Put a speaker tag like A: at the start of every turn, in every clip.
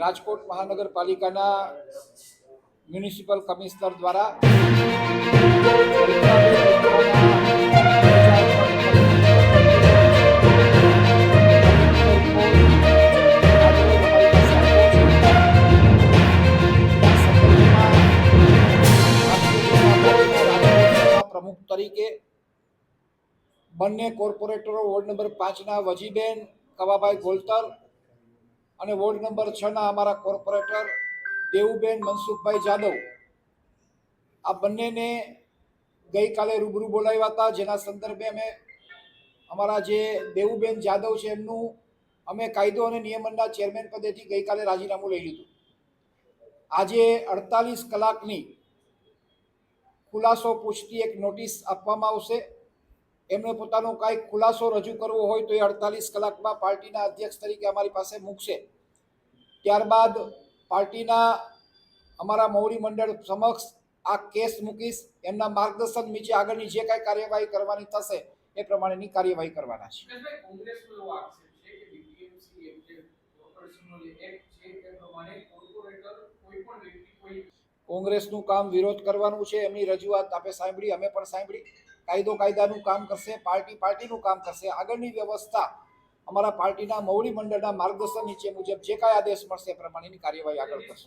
A: राजकोट महानगर पालिका municipal commissioner द्वारा प्रमुख तरीके બંને કોર્પોરેટરો વોર્ડ નંબર પાંચના વજીબેન, કવાભાઈ ગોલતર અને વોર્ડ નંબર છના અમારા કોર્પોરેટર દેવુબેન મનસુખભાઈ જાદવ. આ બંનેને ગઈકાલે રૂબરૂ બોલાવ્યા હતા. જેના સંદર્ભે અમે અમારા જે દેવુબેન જાદવ છે એમનું અમે કાયદો અને નિયમનના ચેરમેન પદેથી ગઈકાલે રાજીનામું લઈ લીધું. આજે અડતાલીસ કલાકની ખુલાસો પૂછતી એક નોટિસ આપવામાં આવશે. એમને પોતાનો કાંઈક ખુલાસો રજૂ કરવો હોય તો એ અડતાલીસ કલાકમાં પાર્ટીના અધ્યક્ષ તરીકે અમારી પાસે મૂકશે. ત્યારબાદ પાર્ટીના અમારા મૌરી મંડળ સમક્ષ આ કેસ મૂકીશ. એમના માર્ગદર્શન નીચે આગળની જે કાંઈ કાર્યવાહી કરવાની થશે એ પ્રમાણેની કાર્યવાહી કરવાના છે.
B: કોઈ કોઈ
A: કોંગ્રેસનું કામ વિરોધ કરવાનું છે એમની રજૂઆત આપે સાંભળી અમે પણ સાંભળી. કાયદો કાયદાનું કામ કરશે પાર્ટી પાર્ટીનું કામ કરશે. આગળની વ્યવસ્થા અમારા પાર્ટીના મૌરી મંડળના માર્ગદર્શન નીચે મુજબ જે કાંઈ આદેશ મળશે એ પ્રમાણેની કાર્યવાહી આગળ કરશે?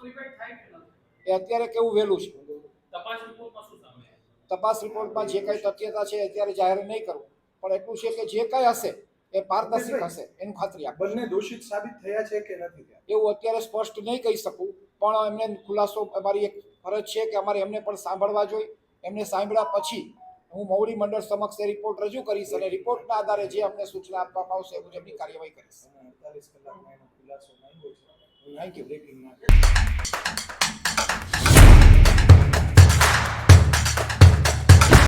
A: એ અત્યારે કેવું વહેલું છે?
B: તપાસ રિપોર્ટમાં શું સામે આવ્યું?
A: તપાસ રિપોર્ટમાં જે કાંઈ તથ્યતા છે અત્યારે જાહેર નહીં કરું. પણ એટલું છે કે જે કાંઈ હશે એ પારદર્શક હશે એનું ખાતરી આપ.
C: બંને દોષિત સાબિત થયા છે કે નથી થયા?
A: એવું અત્યારે સ્પષ્ટ નહીં કહી શકું પણ એમને ખુલાસો અમારી એક ફરજ છે કે અમારે એમને પણ સાંભળવા જોઈએ. એમને સાંભળ્યા પછી હું મૌરી મંડળ સમક્ષ એ રિપોર્ટ રજૂ કરીશ અને રિપોર્ટના આધારે જે અમને સૂચના આપવામાં આવશે એ મુજબની કાર્યવાહી કરીશ.
C: અને અડતાલીસ